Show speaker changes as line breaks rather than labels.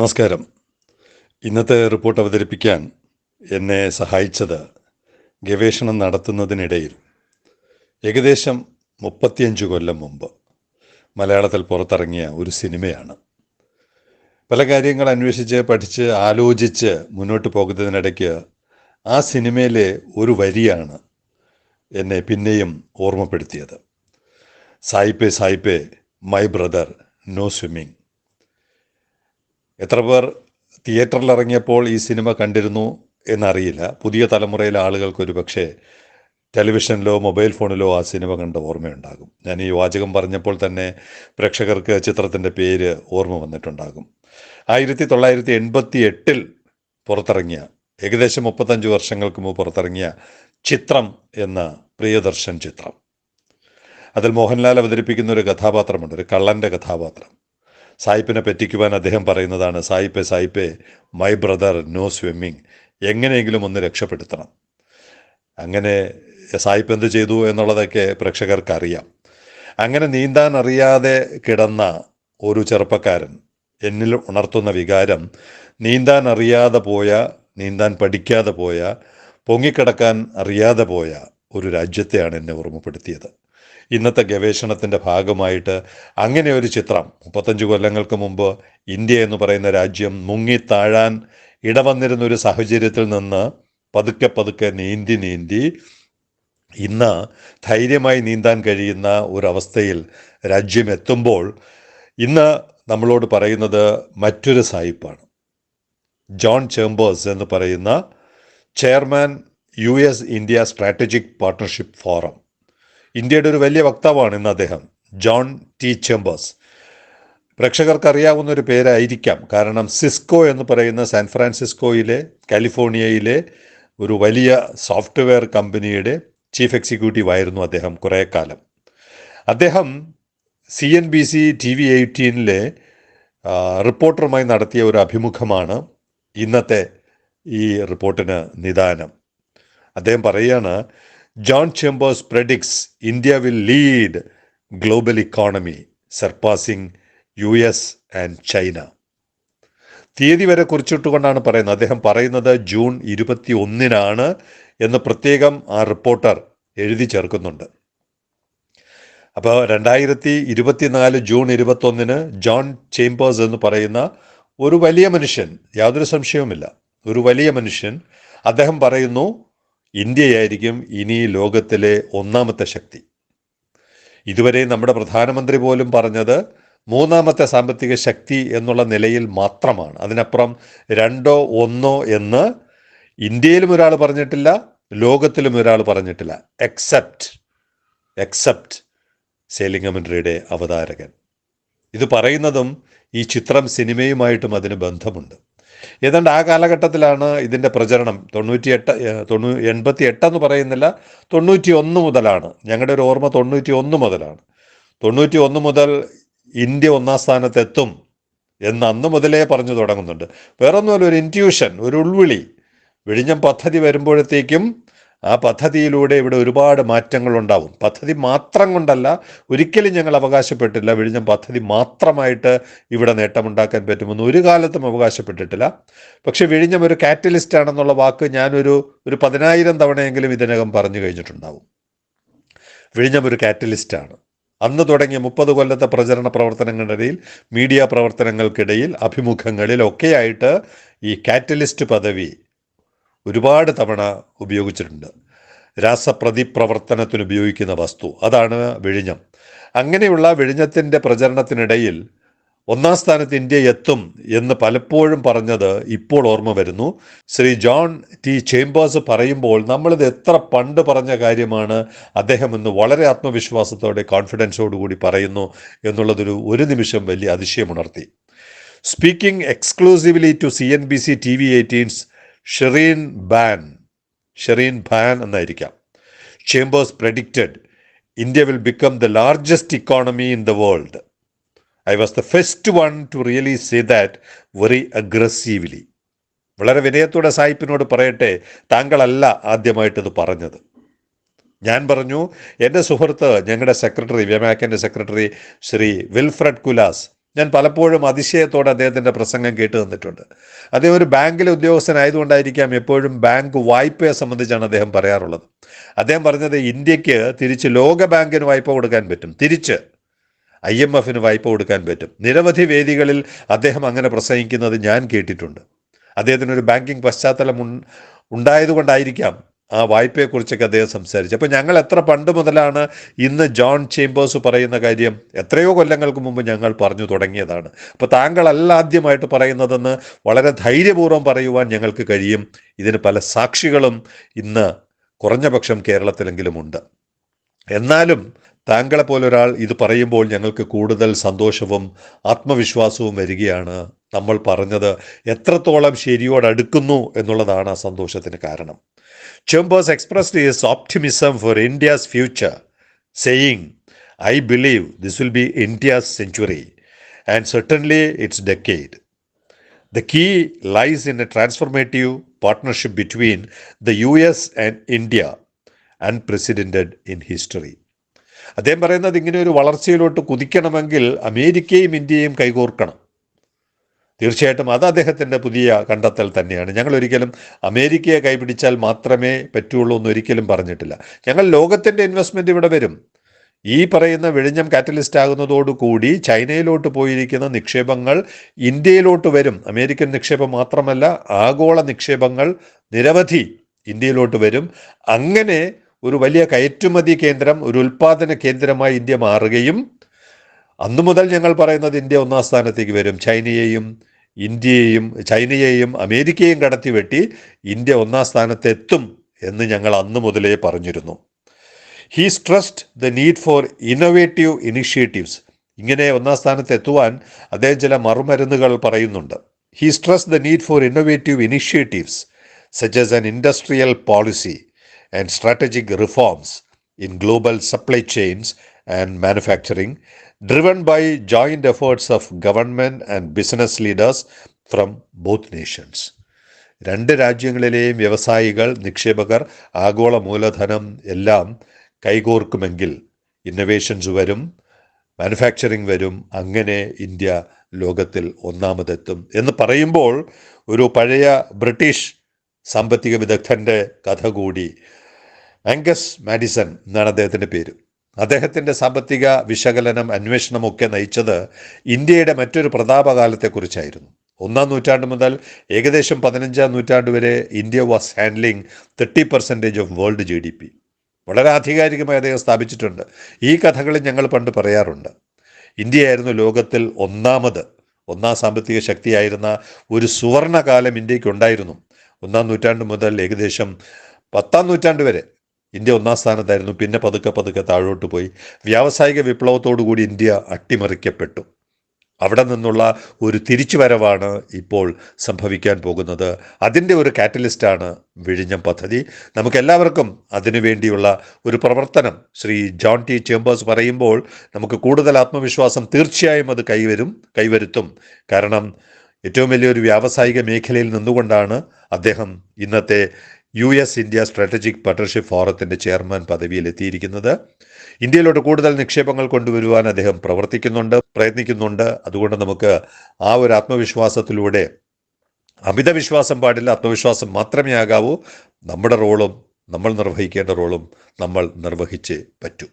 നമസ്കാരം. ഇന്നത്തെ റിപ്പോർട്ട് അവതരിപ്പിക്കാൻ എന്നെ സഹായിച്ചത് ഗവേഷണം നടത്തുന്നതിനിടയിൽ ഏകദേശം മുപ്പത്തിയഞ്ച് കൊല്ലം മുമ്പ് മലയാളത്തിൽ പുറത്തിറങ്ങിയ ഒരു സിനിമയാണ്. പല കാര്യങ്ങൾ അന്വേഷിച്ച് പഠിച്ച് ആലോചിച്ച് മുന്നോട്ട് പോകുന്നതിനിടയ്ക്ക് ആ സിനിമയിലെ ഒരു വരിയാണ് എന്നെ പിന്നെയും ഓർമ്മപ്പെടുത്തിയത്. സായിപ്പേ സായിപ്പേ മൈ ബ്രദർ നോ സ്വിമ്മിങ് എത്ര പേർ തിയേറ്ററിൽ ഇറങ്ങിയപ്പോൾ ഈ സിനിമ കണ്ടിരുന്നു എന്നറിയില്ല. പുതിയ തലമുറയിലെ ആളുകൾക്ക് ഒരു പക്ഷേ ടെലിവിഷനിലോ മൊബൈൽ ഫോണിലോ ആ സിനിമ കണ്ട ഓർമ്മയുണ്ടാകും. ഞാൻ ഈ വാചകം പറഞ്ഞപ്പോൾ തന്നെ പ്രേക്ഷകർക്ക് ചിത്രത്തിന്റെ പേര് ഓർമ്മ വന്നിട്ടുണ്ടാകും. ആയിരത്തി തൊള്ളായിരത്തി എൺപത്തി എട്ടിൽ പുറത്തിറങ്ങിയ ഏകദേശം മുപ്പത്തഞ്ച് വർഷങ്ങൾക്ക് മുമ്പ് പുറത്തിറങ്ങിയ ചിത്രം എന്ന പ്രിയദർശൻ ചിത്രം. അതിൽ മോഹൻലാൽ അവതരിപ്പിക്കുന്ന ഒരു കഥാപാത്രമുണ്ട് ഒരു കള്ളന്റെ കഥാപാത്രം. സായിപ്പിനെ പറ്റിക്കുവാൻ അദ്ദേഹം പറയുന്നതാണ് സായിപ്പെ സായിപ്പെ മൈ ബ്രദർ നോ സ്വിമ്മിങ് എങ്ങനെയെങ്കിലും ഒന്ന് രക്ഷപ്പെടുത്തണം. അങ്ങനെ സായിപ്പ് എന്ത് ചെയ്തു എന്നുള്ളതൊക്കെ പ്രേക്ഷകർക്ക് അറിയാം അങ്ങനെ നീന്താൻ അറിയാതെ കിടന്ന ഒരു ചെറുപ്പക്കാരൻ എന്നിൽ ഉണർത്തുന്ന വികാരം നീന്താൻ അറിയാതെ പോയ നീന്താൻ പഠിക്കാതെ പോയ പൊങ്ങിക്കിടക്കാൻ അറിയാതെ പോയ ഒരു രാജ്യത്തെയാണ് എന്നെ ഓർമ്മപ്പെടുത്തിയത്. ഇന്നത്തെ ഗവേഷണത്തിന്റെ ഭാഗമായിട്ട് അങ്ങനെ ഒരു ചിത്രം മുപ്പത്തഞ്ച് കൊല്ലങ്ങൾക്ക് മുമ്പ് ഇന്ത്യ എന്ന് പറയുന്ന രാജ്യം മുങ്ങിത്താഴാൻ ഇടവന്നിരുന്ന ഒരു സാഹചര്യത്തിൽ നിന്ന് പതുക്കെ പതുക്കെ നീന്തി നീന്തി ഇന്ന് ധൈര്യമായി നീന്താൻ കഴിയുന്ന ഒരവസ്ഥയിൽ രാജ്യം എത്തുമ്പോൾ ഇന്ന് നമ്മളോട് പറയുന്നത് മറ്റൊരു സായിപ്പാണ്. ജോൺ ചേംബേഴ്സ് എന്ന് പറയുന്ന chairman U S India strategic partnership forum. ഇന്ത്യയുടെ ഒരു വലിയ വക്താവാണ് ഇന്ന് അദ്ദേഹം. John T Chambers. പ്രേക്ഷകർക്ക് അറിയാവുന്ന ഒരു പേരായിരിക്കാം. കാരണം സിസ്കോ എന്ന് പറയുന്ന സാൻ ഫ്രാൻസിസ്കോയിലെ കാലിഫോർണിയയിലെ ഒരു വലിയ സോഫ്റ്റ്വെയർ കമ്പനിയുടെ ചീഫ് എക്സിക്യൂട്ടീവ് ആയിരുന്നു അദ്ദേഹം കുറേ കാലം അദ്ദേഹം C N B C T V എയ്റ്റീനിലെ റിപ്പോർട്ടറുമായി നടത്തിയ ഒരു അഭിമുഖമാണ് ഇന്നത്തെ ഈ റിപ്പോർട്ടിന് നിദാനം. അദ്ദേഹം പറയുകയാണ് Chambers predicts India will lead global economy surpassing U S and China തീയതി വരെ കുറിച്ചിട്ടുകൊണ്ടാണ് പറയുന്നത്. അദ്ദേഹം പറയുന്നത് ജൂൺ ഇരുപത്തി ഒന്നിനാണ് എന്ന് പ്രത്യേകം ആ റിപ്പോർട്ടർ എഴുതി ചേർക്കുന്നുണ്ട്. അപ്പോൾ രണ്ടായിരത്തി ഇരുപത്തിനാല് ജൂൺ ഇരുപത്തൊന്നിന് ജോൺ ചേംബേഴ്സ് എന്ന് പറയുന്ന ഒരു വലിയ മനുഷ്യൻ യാതൊരു സംശയവുമില്ല ഒരു വലിയ മനുഷ്യൻ അദ്ദേഹം പറയുന്നു ഇന്ത്യയായിരിക്കും ഇനി ലോകത്തിലെ ഒന്നാമത്തെ ശക്തി. ഇതുവരെ നമ്മുടെ പ്രധാനമന്ത്രി പോലും പറഞ്ഞത് മൂന്നാമത്തെ സാമ്പത്തിക ശക്തി എന്നുള്ള നിലയിൽ മാത്രമാണ്. അതിനപ്പുറം രണ്ടോ ഒന്നോ എന്ന് ഇന്ത്യയിലും ഒരാൾ പറഞ്ഞിട്ടില്ല ലോകത്തിലും ഒരാൾ പറഞ്ഞിട്ടില്ല. എക്സെപ്റ്റ് എക്സെപ്റ്റ് സേലിംഗമൻട്രിയുടെ അവതാരകൻ. ഇത് പറയുന്നതും ഈ ചിത്രം സിനിമയുമായിട്ടും അതിന് ബന്ധമുണ്ട്. ഏതാണ്ട് ആ കാലഘട്ടത്തിലാണ് ഇതിന്റെ പ്രചരണം. തൊണ്ണൂറ്റി എട്ട് തൊണ്ണൂ എൺപത്തി എട്ടെന്ന് പറയുന്നില്ല തൊണ്ണൂറ്റി ഒന്ന് മുതലാണ്. ഞങ്ങളുടെ ഒരു ഓർമ്മ തൊണ്ണൂറ്റി ഒന്ന് മുതലാണ്. തൊണ്ണൂറ്റി ഒന്ന് മുതൽ ഇന്ത്യ ഒന്നാം സ്ഥാനത്തെത്തും എന്ന് അന്ന് മുതലേ പറഞ്ഞു തുടങ്ങുന്നുണ്ട്. വേറൊന്നുമല്ല ഒരു ഇന്റ്യൂഷൻ ഒരു ഉൾവിളി വിഴിഞ്ഞം പദ്ധതി വരുമ്പോഴത്തേക്കും ആ പദ്ധതിയിലൂടെ ഇവിടെ ഒരുപാട് മാറ്റങ്ങൾ ഉണ്ടാവും. പദ്ധതി മാത്രം കൊണ്ടല്ല ഒരിക്കലും ഞങ്ങൾ അവകാശപ്പെട്ടില്ല വിഴിഞ്ഞം പദ്ധതി മാത്രമായിട്ട് ഇവിടെ നേട്ടമുണ്ടാക്കാൻ പറ്റുമെന്ന് ഒരു കാലത്തും അവകാശപ്പെട്ടിട്ടില്ല. പക്ഷെ വിഴിഞ്ഞം ഒരു കാറ്റലിസ്റ്റ് ആണെന്നുള്ള വാക്ക് ഞാനൊരു ഒരു പതിനായിരം തവണയെങ്കിലും ഇതിനകം പറഞ്ഞു കഴിഞ്ഞിട്ടുണ്ടാവും. വിഴിഞ്ഞം ഒരു കാറ്റലിസ്റ്റാണ് അന്ന് തുടങ്ങിയ മുപ്പത് കൊല്ലത്തെ പ്രചരണ പ്രവർത്തനങ്ങളിടയിൽ മീഡിയ പ്രവർത്തനങ്ങൾക്കിടയിൽ അഭിമുഖങ്ങളിലൊക്കെയായിട്ട് ഈ കാറ്റലിസ്റ്റ് പദവി ഒരുപാട് തവണ ഉപയോഗിച്ചിട്ടുണ്ട്. രാസപ്രതിപ്രവർത്തനത്തിന് ഉപയോഗിക്കുന്ന വസ്തു അതാണ് വിഴിഞ്ഞം അങ്ങനെയുള്ള വിഴിഞ്ഞത്തിന്റെ പ്രചരണത്തിനിടയിൽ ഒന്നാം സ്ഥാനത്ത് ഇന്ത്യ എത്തും എന്ന് പലപ്പോഴും പറഞ്ഞത് ഇപ്പോൾ ഓർമ്മ വരുന്നു. ശ്രീ ജോൺ ടി ചേംബേഴ്സ് പറയുമ്പോൾ നമ്മളിത് എത്ര പണ്ട് പറഞ്ഞ കാര്യമാണ് അദ്ദേഹം ഇന്ന് വളരെ ആത്മവിശ്വാസത്തോടെ കോൺഫിഡൻസോടുകൂടി പറയുന്നു എന്നുള്ളതൊരു ഒരു നിമിഷം വലിയ അതിശയമുണർത്തി speaking exclusively to C N B C T V eighteen's Shereen Bhan Shereen Bhan എന്നായിരിക്കാം. Chambers predicted India will become the largest economy in the world I was the first one to really say that very aggressively വളരെ വിനയത്തോടെ സായിപ്പിനോട് പറയട്ടെ താങ്കളല്ല ആദ്യമായിട്ടത് പറഞ്ഞത്. ഞാൻ പറഞ്ഞു എന്റെ സുഹൃത്ത് ഞങ്ങളുടെ secretary വ്യമാക്കന്റെ സെക്രട്ടറി ശ്രീ വിൽഫ്രഡ് കുലാസ് ഞാൻ പലപ്പോഴും അതിശയത്തോടെ അദ്ദേഹത്തിന്റെ പ്രസംഗം കേട്ട് തന്നിട്ടുണ്ട്. അദ്ദേഹം ഒരു ബാങ്കിലെ ഉദ്യോഗസ്ഥനായതുകൊണ്ടായിരിക്കാം എപ്പോഴും ബാങ്ക് വായ്പയെ സംബന്ധിച്ചാണ് അദ്ദേഹം പറയാറുള്ളത്. അദ്ദേഹം പറഞ്ഞത് ഇന്ത്യയ്ക്ക് തിരിച്ച് ലോക ബാങ്കിന് വായ്പ കൊടുക്കാൻ പറ്റും. തിരിച്ച് ഐ എം എഫിന് വായ്പ കൊടുക്കാൻ പറ്റും. നിരവധി വേദികളിൽ അദ്ദേഹം അങ്ങനെ പ്രസംഗിക്കുന്നത് ഞാൻ കേട്ടിട്ടുണ്ട്. അദ്ദേഹത്തിനൊരു ബാങ്കിങ് പശ്ചാത്തലം ഉണ്ടായതുകൊണ്ടായിരിക്കാം ആ വായ്പയെക്കുറിച്ചൊക്കെ അദ്ദേഹം സംസാരിച്ചു. അപ്പോൾ ഞങ്ങൾ എത്ര പണ്ട് മുതലാണ് ഇന്ന് ജോൺ ചേംബേഴ്സ് പറയുന്ന കാര്യം എത്രയോ കൊല്ലങ്ങൾക്ക് മുമ്പ് ഞങ്ങൾ പറഞ്ഞു തുടങ്ങിയതാണ്. അപ്പോൾ താങ്കളല്ല ആദ്യമായിട്ട് പറയുന്നതെന്ന് വളരെ ധൈര്യപൂർവം പറയുവാൻ ഞങ്ങൾക്ക് കഴിയും. ഇതിന് പല സാക്ഷികളും ഇന്ന് കുറഞ്ഞപക്ഷം കേരളത്തിലെങ്കിലും ഉണ്ട്. എന്നാലും താങ്കളെ പോലെ ഒരാൾ ഇത് പറയുമ്പോൾ ഞങ്ങൾക്ക് കൂടുതൽ സന്തോഷവും ആത്മവിശ്വാസവും വരികയാണ്. നമ്മൾ പറഞ്ഞത് എത്രത്തോളം ശരിയോടടുക്കുന്നു എന്നുള്ളതാണ് ആ സന്തോഷത്തിന് കാരണം. Chambers expressed his optimism for India's future saying I believe this will be India's century and certainly it's decade the key lies in a transformative transformative partnership the the US and India, unprecedented in history. അദ്ദേഹം പറയുന്നത് ഇങ്ങനെ ഒരു വളർച്ചയിലോട്ട് കുതിക്കണമെങ്കിൽ അമേരിക്കയും ഇന്ത്യയും കൈകോർക്കണം. തീർച്ചയായിട്ടും അത് അദ്ദേഹത്തിന്റെ പുതിയ കണ്ടെത്തൽ തന്നെയാണ്. ഞങ്ങൾ ഒരിക്കലും അമേരിക്കയെ കൈപിടിച്ചാൽ മാത്രമേ പറ്റുള്ളൂ എന്ന് ഒരിക്കലും പറഞ്ഞിട്ടില്ല. ഞങ്ങൾ ലോകത്തിന്റെ ഇൻവെസ്റ്റ്മെന്റ് ഇവിടെ വരും. ഈ പറയുന്ന വിഴിഞ്ഞം കാറ്റലിസ്റ്റ് ആകുന്നതോടുകൂടി ചൈനയിലോട്ട് പോയിരിക്കുന്ന നിക്ഷേപങ്ങൾ ഇന്ത്യയിലോട്ട് വരും. അമേരിക്കൻ നിക്ഷേപം മാത്രമല്ല ആഗോള നിക്ഷേപങ്ങൾ നിരവധി ഇന്ത്യയിലോട്ട് വരും. അങ്ങനെ ഒരു വലിയ കയറ്റുമതി കേന്ദ്രം ഒരു ഉൽപാദന കേന്ദ്രമായി ഇന്ത്യ മാറുകയും അന്നു മുതൽ ഞങ്ങൾ പറയുന്നത് ഇന്ത്യ ഒന്നാം സ്ഥാനത്തേക്ക് വരും. ചൈനയെയും ഇന്ത്യയെയും ചൈനയെയും അമേരിക്കയെയും കടത്തിവെട്ടി ഇന്ത്യ ഒന്നാം സ്ഥാനത്തെത്തും എന്ന് ഞങ്ങൾ അന്നു മുതലേ പറഞ്ഞിരുന്നു. He stressed the need for innovative initiatives ഇങ്ങനെ ഒന്നാം സ്ഥാനത്ത് എത്തുവാൻ അദ്ദേഹം ചില മറുമരുന്നുകൾ പറയുന്നുണ്ട്. He stress the need for innovative initiatives സജസ് an industrial policy and strategic reforms in global supply chains and manufacturing, driven by joint efforts of government and business leaders from both nations. രണ്ട് രാജ്യങ്ങളിലെയും വ്യവസായികൾ നിക്ഷേപകർ ആഗോള മൂലധനം എല്ലാം കൈകോർക്കുമെങ്കിൽ innovations വരും manufacturing വരും അങ്ങനെ ഇന്ത്യ ലോകത്തിൽ ഒന്നാമതെത്തും എന്ന് പറയുമ്പോൾ ഒരു പഴയ ബ്രിട്ടീഷ് സാമ്പത്തിക വിദഗ്ധന്റെ കഥ കൂടി ആംഗസ് മാഡിസൺ എന്നാണ് അദ്ദേഹത്തിന്റെ പേര്. അദ്ദേഹത്തിന്റെ സാമ്പത്തിക വിശകലനം അന്വേഷണമൊക്കെ നയിച്ചത് ഇന്ത്യയുടെ മറ്റൊരു പ്രതാപകാലത്തെക്കുറിച്ചായിരുന്നു. ഒന്നാം നൂറ്റാണ്ട് മുതൽ ഏകദേശം പതിനഞ്ചാം നൂറ്റാണ്ട് വരെ India was handling thirty percentage of world G D P വളരെ ആധികാരികമായി അദ്ദേഹം സ്ഥാപിച്ചിട്ടുണ്ട്. ഈ കഥകളിൽ ഞങ്ങൾ പണ്ട് പറയാറുണ്ട്. ഇന്ത്യയായിരുന്നു ലോകത്തിൽ ഒന്നാമത് ഒന്നാം സാമ്പത്തിക ശക്തിയായിരുന്ന ഒരു സുവർണകാലം ഇന്ത്യയ്ക്കുണ്ടായിരുന്നു ഒന്നാം നൂറ്റാണ്ട് മുതൽ ഏകദേശം പത്താം നൂറ്റാണ്ട് വരെ ഇന്ത്യ ഒന്നാം സ്ഥാനത്തായിരുന്നു. പിന്നെ പതുക്കെ പതുക്കെ താഴോട്ട് പോയി. വ്യാവസായിക വിപ്ലവത്തോടു കൂടി ഇന്ത്യ അട്ടിമറിക്കപ്പെട്ടു. അവിടെ നിന്നുള്ള ഒരു തിരിച്ചുവരവാണ് ഇപ്പോൾ സംഭവിക്കാൻ പോകുന്നത്. അതിന്റെ ഒരു കാറ്റലിസ്റ്റാണ് വിഴിഞ്ഞം പദ്ധതി. നമുക്കെല്ലാവർക്കും അതിനുവേണ്ടിയുള്ള ഒരു പ്രവർത്തനം ശ്രീ ജോൺ ടി ചേംബേഴ്സ് പറയുമ്പോൾ നമുക്ക് കൂടുതൽ ആത്മവിശ്വാസം തീർച്ചയായും അത് കൈവരും കൈവരുത്തും. കാരണം ഏറ്റവും വലിയൊരു വ്യാവസായിക മേഖലയിൽ നിന്നുകൊണ്ടാണ് അദ്ദേഹം ഇന്നത്തെ U S India strategic partnership ഫോറത്തിന്റെ ചെയർമാൻ പദവിയിൽ എത്തിയിരിക്കുന്നത് ഇന്ത്യയിലോട്ട് കൂടുതൽ നിക്ഷേപങ്ങൾ കൊണ്ടുവരുവാൻ അദ്ദേഹം പ്രവർത്തിക്കുന്നുണ്ട് പ്രയത്നിക്കുന്നുണ്ട്. അതുകൊണ്ട് നമുക്ക് ആ ഒരു ആത്മവിശ്വാസത്തിലൂടെ അമിത വിശ്വാസം പാടില്ല. ആത്മവിശ്വാസം മാത്രമേ ആകാവൂ. നമ്മുടെ റോളും നമ്മൾ നിർവഹിക്കേണ്ട റോളും നമ്മൾ നിർവഹിച്ച് പറ്റൂ.